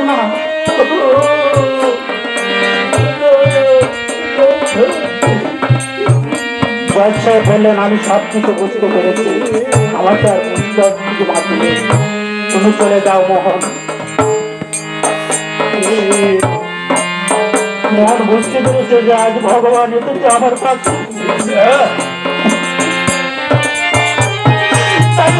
না জজ বললেন আমি সব কিছু বুঝতে পেরেছি। আমাকে আর বুঝতে আর কিছু বাকি নেই। তুমি চলে যাও মোহন। মোহন বুঝতে পেরেছে যে আজ ভগবান এসেছে আমার কাছে। তাই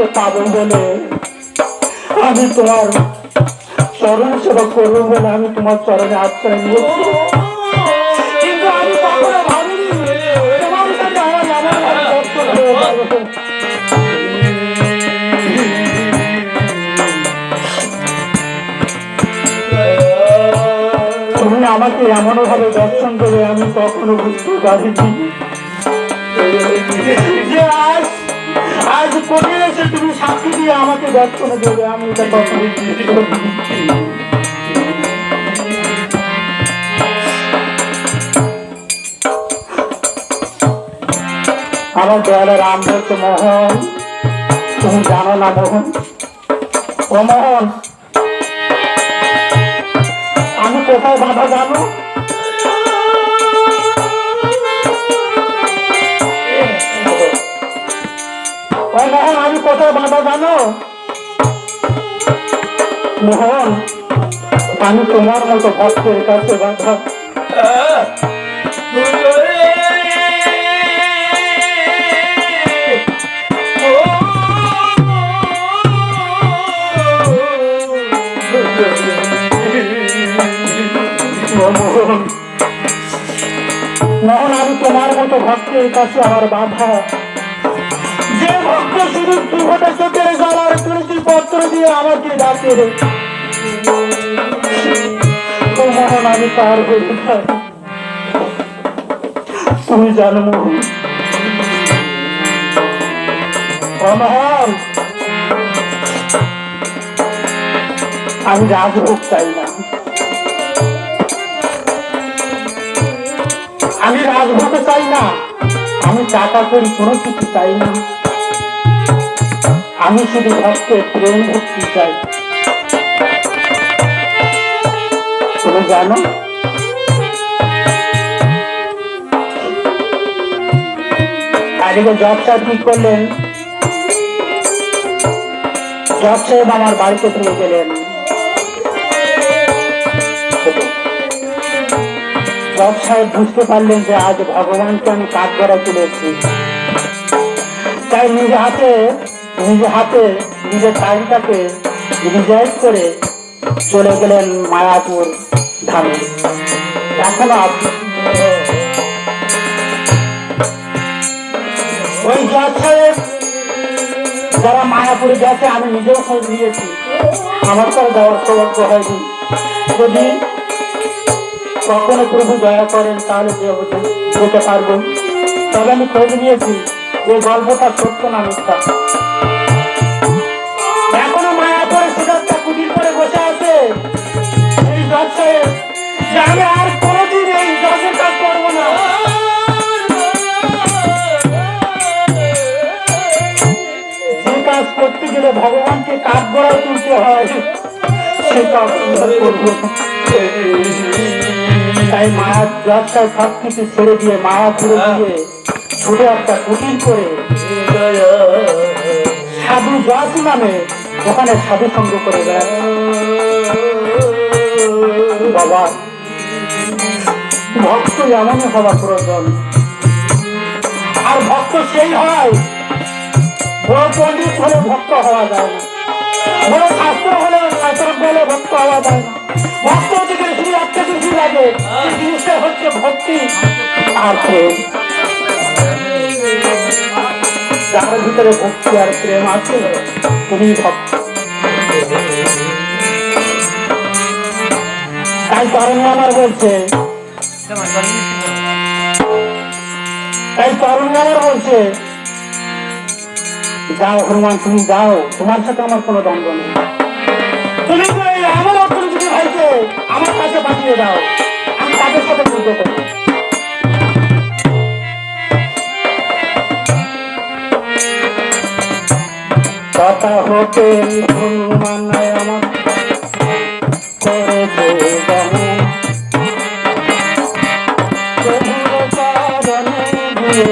তোমাকে পাবো বলে। আমি তোমার চরণ সেবা করব বলে আমি তোমার চরণে আশ্রয় নিয়েছি। আমাকে এমন ভাবে দর্শন দেবে আমি কখনো বুঝতে পারিনি। এসে তুমি দিয়ে আমাকে দেবে। আমি আমার দয়ালে রাম বলছে মোহন, তুমি জানো না মোহন? ও মোহন, আমি কোথায় বাধা জানো? কোথায় বাধা জানো? মোহন, আমি তোমার মতো ভক্তের কাছে বাধা। মোহন, আমি তোমার মতো ভক্তের কাছে আমার বাধা। যে ভক্ত শুধু দুঘটা চোখের গলার পত্র দিয়ে আমাকে ডাকে মোহন আমি তার তুমি জানো মোহন আমি রাজভোগ চাই না আমি রাজভোগ চাই না। আমি টাকা করি, কোনো কিছু চাই না। আমি শুধু ভক্তের প্রেম ভক্তি চাই। তুমি জানো? আজকে জব সাহেব কি করলেন? জব সাহেব আমার বাড়িতে ফিরে গেলেন। জব সাহেব বুঝতে পারলেন যে আজ ভগবানকে আমি কাজ করা তুলেছি। তাই নিজে হাতে নিজে হাতে, নিজের টাইমটাকে রিজাইভ করে চলে গেলেন মায়াপুর ধামে। এখনও ওই সাহেব যারা মায়াপুরে গেছে, আমি নিজেও খোঁজ নিয়েছি। আমার তো যাওয়ার সৌভাগ্য হয়নি। যদি কখনো প্রভু দয়া করেন, তাহলে যেতে পারব তবে আমি খোঁজ নিয়েছি যে গল্পটা সত্য না মিথ্যা। এখনও মায়া করে সুদারটা কুটির করে বসে আছে। এই আমি আর কোনোদিন এই জজের কাজ করব না। করতে গেলে ভগবানকে কাজ গড়ায় তুলতে হয়, সে কাজ করব। তাই মায়া ব্যবসায় সব কিছু ছেড়ে দিয়ে, মায়া ঘুরে দিয়ে ছোট একটা কুটির করে সাধু জজ নামে ওখানে সাধু সঙ্গ করে দেয়। বাবা, ভক্ত এমনই হওয়া প্রয়োজন। আর ভক্ত সেই হয়, বড় পণ্ডিত হলে ভক্ত হওয়া যায় না। বড় শাস্ত্র হলে শাস্ত্র বলে ভক্ত হওয়া যায় না। ভক্ত গেলে শুধু একটা কিছু লাগে জিনিসটা হচ্ছে ভক্তি। আর যার ভিতরে ভক্তি আর প্রেম আছে ভক্ত। তাই তরুণী আমার বলছে, তাই আমার বলছে, যাও হনুমান, তুমি যাও, তোমার সাথে আমার কোনো দ্বন্দ্ব নেই। তুমি আমার অর্থনীতি ভাইকে আমার কাছে পাঠিয়ে দাও, আমি তাদের সাথে যুদ্ধ করব। কথা হতে হনুমান আমার। করেছে দমন প্রভুর চরণে দিয়ে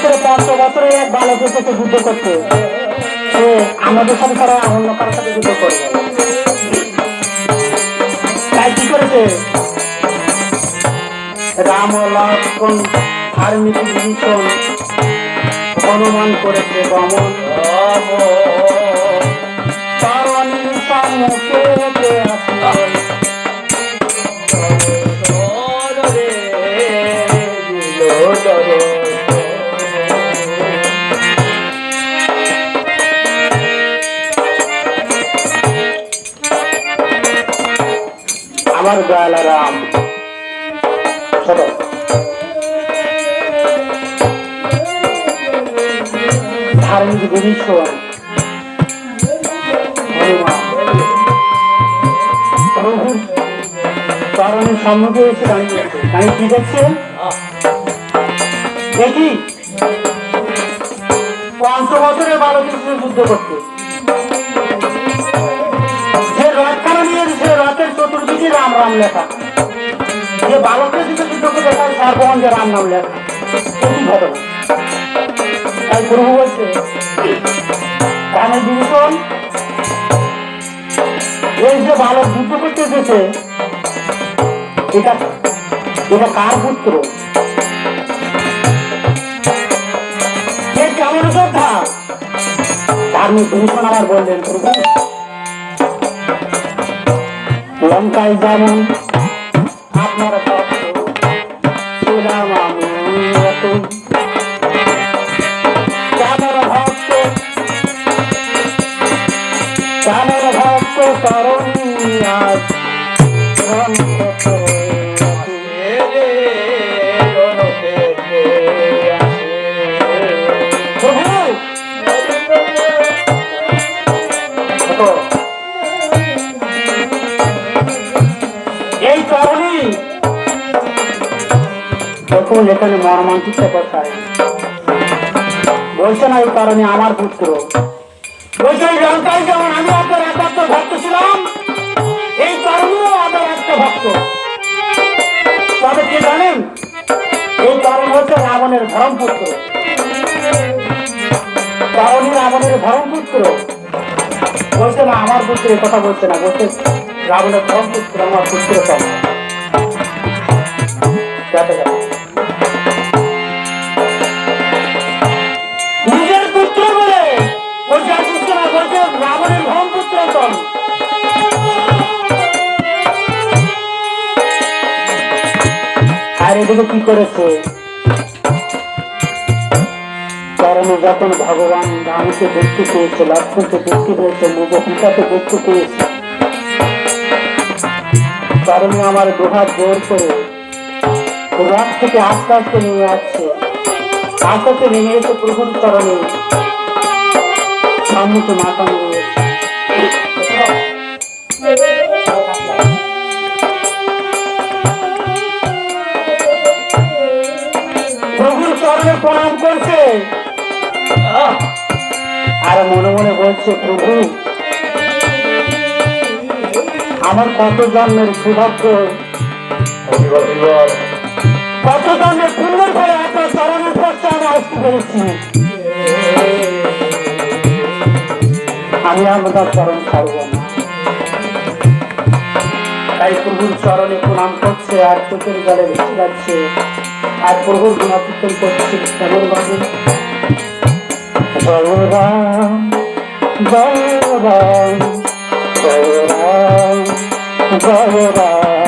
রণক্ষেত্রে পাঁচ বছরে এক বালকের সাথে যুদ্ধ করতে। সে আমাদের সাথে তারা অন্য কারোর সাথে যুদ্ধ করবে। তাই কি করেছে? রাম লক্ষণ ধার্মিক ভীষণ অনুমান করেছে দমন আমার দয়াল রাম ছোট ধার্মিক বিভীষণ প্রভুর দেখি। পঞ্চ সাথে যুদ্ধ করতে রাম লেখা। যে বালকের দিকে যুদ্ধ করতে তার সার্বগঞ্জে রাম নাম লেখা। একই ঘটনা তাই প্রভু বলছে, রামের বিভূষণ, এই যে বালক যুদ্ধ করতে এসেছে, এটা এটা কার পুত্র? কেমন কথা ধার্মিক বিভূষণ আমার বললেন প্রভু। লঙ্কায় যেমন এখানে মর্মান্তিক কথায় বলছে না এই কারণে আমার পুত্র। বলছে, এই লঙ্কায় যেমন আমি আপনার ভক্ত ছিলাম, এই কারণেও একটা ভক্ত। তবে কি জানেন, এই কারণ হচ্ছে রাবণের ধরম পুত্র। কারণই রাবণের ধরম পুত্র। বলছে, না, আমার পুত্র এ কথা বলছে না। বলছে, রাবণের ধরম পুত্র, আমার পুত্র কম আর এদিকে কি করেছে? কারণ যখন ভগবান রামকে দেখতে পেয়েছে দেখতে পেয়েছে দেখতে পেয়েছে কারণ আমার জোর করে রাত থেকে আস্তে আস্তে নেমে আসছে। আস্তে নেমে এসে প্রভুর চরণে সম্মুখে মাথা নিয়ে চরণে প্রণাম করছে। আর মনে মনে বলছে প্রভু আমার কত জন্মের সৌভাগ্য। কত জন্মের পুণ্যের ফলে আপনার চরণের পক্ষে আমি আসতে পেরেছি। আমি আপনার চরণ ছাড়ব না। তাই প্রভুর চরণে প্রণাম করছে আর চোখের জলে ভেসে যাচ্ছে। আর প্রভুর গুণাকীর্তন করছি কেমন ভাবে বলরাম বলরাম বলরাম রাম জয় রাম জয় রাম